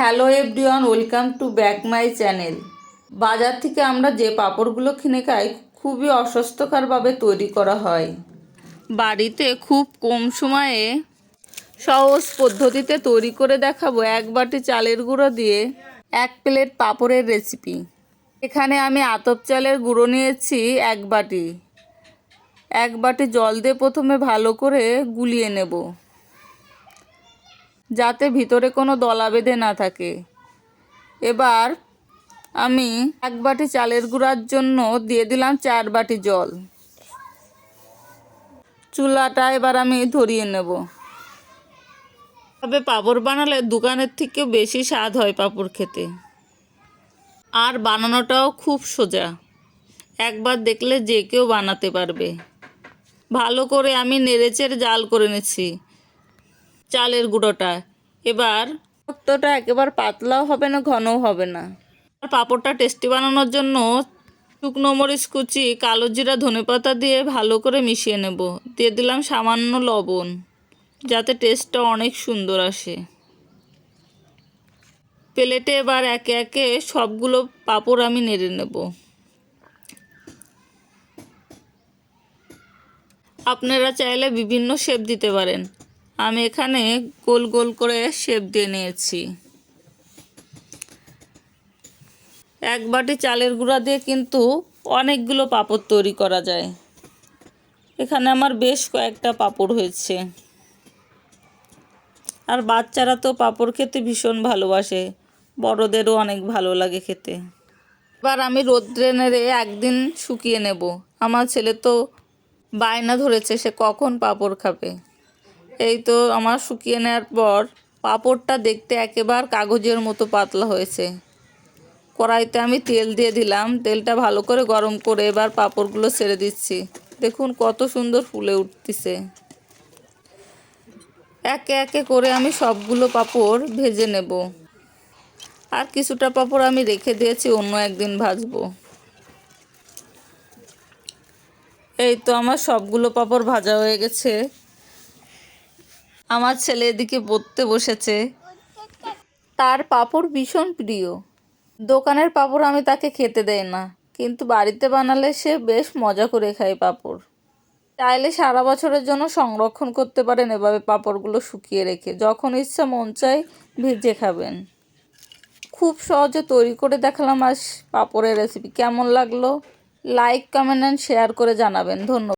Hello everyone welcome to back my channel বাজার থেকে আমরা যে পাঁপড়গুলো কিনে খাই, খুবই অস্বাস্থ্যকরভাবে তৈরি করা হয়। বাড়িতে খুব কম সময়ে সহজ পদ্ধতিতে তৈরি করে দেখাবো এক বাটি চালের গুঁড়ো দিয়ে এক প্লেট পাঁপড়ের রেসিপি এখানে আমি আতপ চালের গুঁড়ো নিয়েছি এক বাটি। এক বাটি জল দিয়ে প্রথমে ভালো করে গুলিয়ে নেব। যাতে ভিতরে কোনো দলা বেঁধে না থাকে। এবার আমি এক বাটি চালের গুঁড়ার জন্য দিয়ে দিলাম চার বাটি জল। চুলাটা এবার আমি ধরিয়ে নেব। তবে পাঁপড় বানালে দোকানের থেকেও বেশি স্বাদ হয় পাপড় খেতে। আর বানানোটাও খুব সোজা। একবার দেখলে যে কেউ বানাতে পারবে। ভালো করে আমি নেড়েচেড়ে জাল করে নিচ্ছি। চালের গুঁড়োটা। এবার রক্তটা একেবারে পাতলাও হবে না ঘনও হবে না। আর পাঁপড়টা টেস্টি বানানোর জন্য শুকনো মরিচ কুচি কালো জিরা ধনেপাতা দিয়ে ভালো করে মিশিয়ে নেব। দিয়ে দিলাম সামান্য লবণ যাতে টেস্টটা অনেক সুন্দর আসে। প্লেটে এবার একে একে সবগুলো পাঁপড় আমি নেড়ে নেব। আপনারা চাইলে বিভিন্ন শেপ দিতে পারেন। আমি এখানে গোল গোল করে শেপ দিয়ে নিয়েছি। এক বাটি চালের গুঁড়া দিয়ে কিন্তু অনেকগুলো পাপড় তৈরি করা যায়। এখানে আমার বেশ কয়েকটা পাপড় হয়েছে। আর বাচ্চারা তো পাপড় খেতে ভীষণ ভালোবাসে। বড়দেরও অনেক ভালো লাগে খেতে। এবার আমি রোদ্রে নেড়ে একদিন শুকিয়ে নেব। আমার ছেলে তো বায়না ধরেছে, সে কখন পাপড় খাবে? এই তো আমার শুকিয়ে নেওয়ার পর পাঁপড়টা দেখতে একেবারে কাগজের মতো পাতলা হয়েছে। কড়াইতে আমি তেল দিয়ে দিলাম, তেলটা ভালো করে গরম করে এবার পাঁপড়গুলো ছেড়ে দিচ্ছি। দেখুন কত সুন্দর ফুলে উঠতেছে। একে একে করে আমি সবগুলো পাঁপড় ভেজে নেব। আর কিছুটা পাঁপড় আমি রেখে দিয়েছি, অন্য একদিন ভাজবো। এই তো আমার সবগুলো পাঁপড় ভাজা হয়ে গেছে। আমার ছেলে এদিকে পড়তে বসেছে। তার পাপড় ভীষণ প্রিয়। দোকানের পাঁপড় আমি তাকে খেতে দেই না, কিন্তু বাড়িতে বানালে সে বেশ মজা করে খায় পাপড়। চাইলে সারা বছরের জন্য সংরক্ষণ করতে পারেন এভাবে পাপড়গুলো শুকিয়ে রেখে, যখন ইচ্ছা মন চায় ভেজে খাবেন। খুব সহজে তৈরি করে দেখালাম আজ পাপড়ের রেসিপি কেমন লাগল? লাইক কমেন্ট অ্যান্ড শেয়ার করে জানাবেন। ধন্যবাদ।